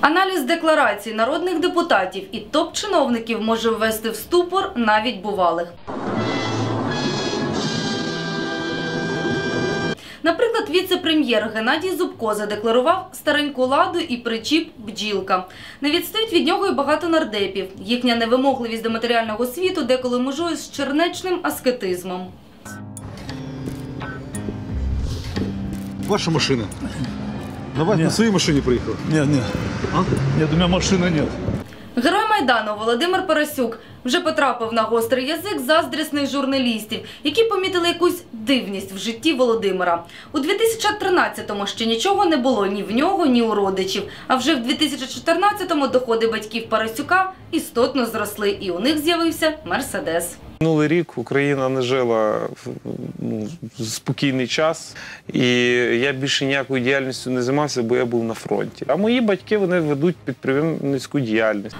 Аналіз декларацій народних депутатів і топ-чиновників може ввести в ступор навіть бувалих. Наприклад, віце-прем'єр Геннадій Зубко задекларував стареньку ладу і причіп бджілка. Не відстоїть від нього і багато нардепів. Їхня невимогливість до матеріального світу деколи межує з чернечним аскетизмом. Ваша машина. Давай на своїй машині приїхав. Нет, нет. А? Нет, у меня машины нет. Герой Майдану Володимир Парасюк вже потрапив на гострий язик заздрісних журналістів, які помітили якусь дивність в житті Володимира. У 2013-му ще нічого не було ні в нього, ні у родичів. А вже в 2014-му доходи батьків Парасюка істотно зросли, і у них з'явився Мерседес. Минулий рік Україна не жила ну, спокійний час, і я більше ніякою діяльністю не займався, бо я був на фронті. А мої батьки вони ведуть підприємницьку діяльність.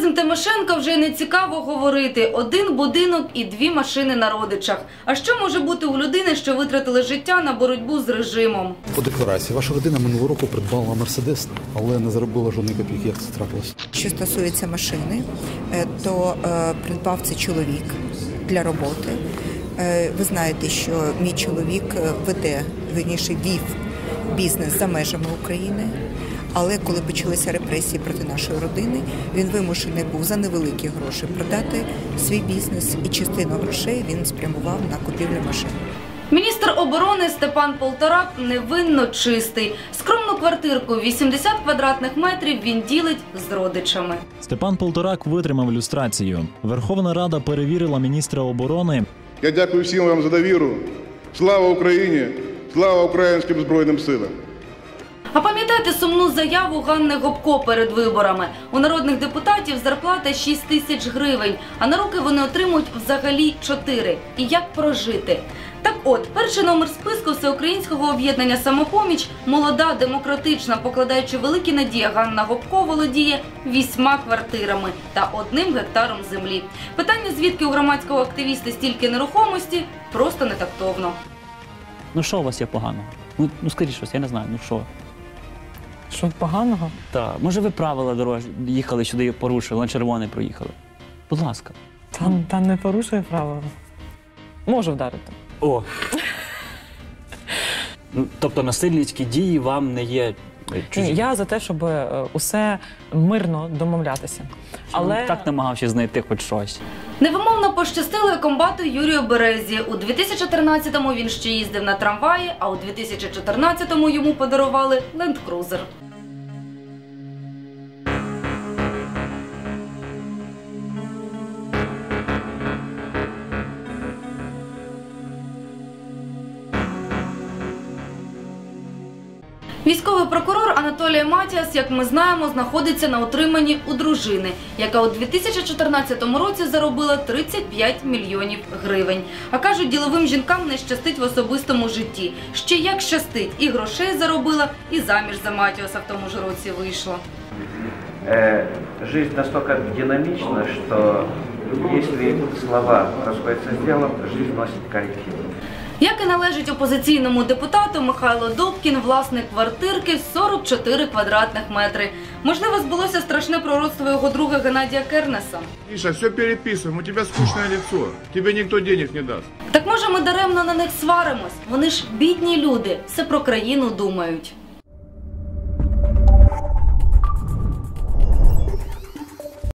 Про Тимошенка вже не цікаво говорити. Один будинок і дві машини на родичах. А що може бути у людини, що витратили життя на боротьбу з режимом? По декларації ваша родина минулого року придбала Мерседес, але не заробила жодної копійки. Як це трапилось? Що стосується машини, е, то е, придбав це чоловік для роботи. Е, Ви знаєте, що мій чоловік веде, вірніше вів бізнес за межами України. Але коли почалися репресії проти нашої родини, він вимушений був за невеликі гроші продати свій бізнес, і частину грошей він спрямував на купівлю машин. Міністр оборони Степан Полторак невинно чистий. Скромну квартирку 80 квадратних метрів він ділить з родичами. Степан Полторак витримав люстрацію. Верховна Рада перевірила міністра оборони. Я дякую всім вам за довіру. Слава Україні! Слава українським збройним силам! А пам'ятаєте сумну заяву Ганни Гопко перед виборами? У народних депутатів зарплата 6 тисяч гривень, а на руки вони отримують взагалі 4. І як прожити? Так от, перший номер списку всеукраїнського об'єднання «Самопоміч» молода, демократична, покладаючи великі надії, Ганна Гопко володіє вісьма квартирами та одним гектаром землі. Питання, звідки у громадського активіста стільки нерухомості, просто не тактовно. Ну що у вас є поганого? Ну, ну скажіть щось, я не знаю, ну що? Що поганого? Так. може ви правила дорожні їхали сюди і порушили, на червоне проїхали. Будь ласка. Та, та не порушує правила. Можу вдарити. О. ну, тобто насильницькі дії вам не є чужі? Ні, я за те, щоб е, усе мирно домовлятися. Але Так намагався знайти хоч щось. Невимовно пощастило і комбату Юрію Березі. У 2013-му він ще їздив на трамваї, а у 2014-му йому подарували ленд-крузер. Військовий прокурор Анатолій Матіас, як ми знаємо, знаходиться на утриманні у дружини, яка у 2014 році заробила 35 мільйонів гривень. А кажуть, діловим жінкам не щастить в особистому житті. Ще як щастить, і грошей заробила, і заміж за Матіоса в тому ж році вийшла. Э, жизнь настолько динамична, что если слова расходятся с делом, жизнь носит коррективы. Як і належить опозиційному депутату Михайло Добкін, власник квартирки 44 квадратних метри. Можливо, збулося страшне пророцтво його друга Геннадія Кернеса. Іша, все переписуємо, у тебе скучне лицо. Тебе ніхто денег не дасть. Так може ми даремно на них сваримось? Вони ж бідні люди, все про країну думають.